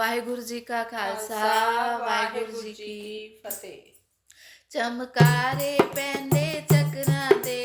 ਵਾਹਿਗੁਰੂ ਜੀ ਕਾ ਖਾਲਸਾ ਵਾਹਿਗੁਰੂ ਜੀ ਕੀ ਫਤਿਹ। ਚਮਕਾਰੇ ਪੈਂਦੇ ਚੱਕਰਾਂ ਦੇ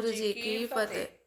गुरु जी की फतेह।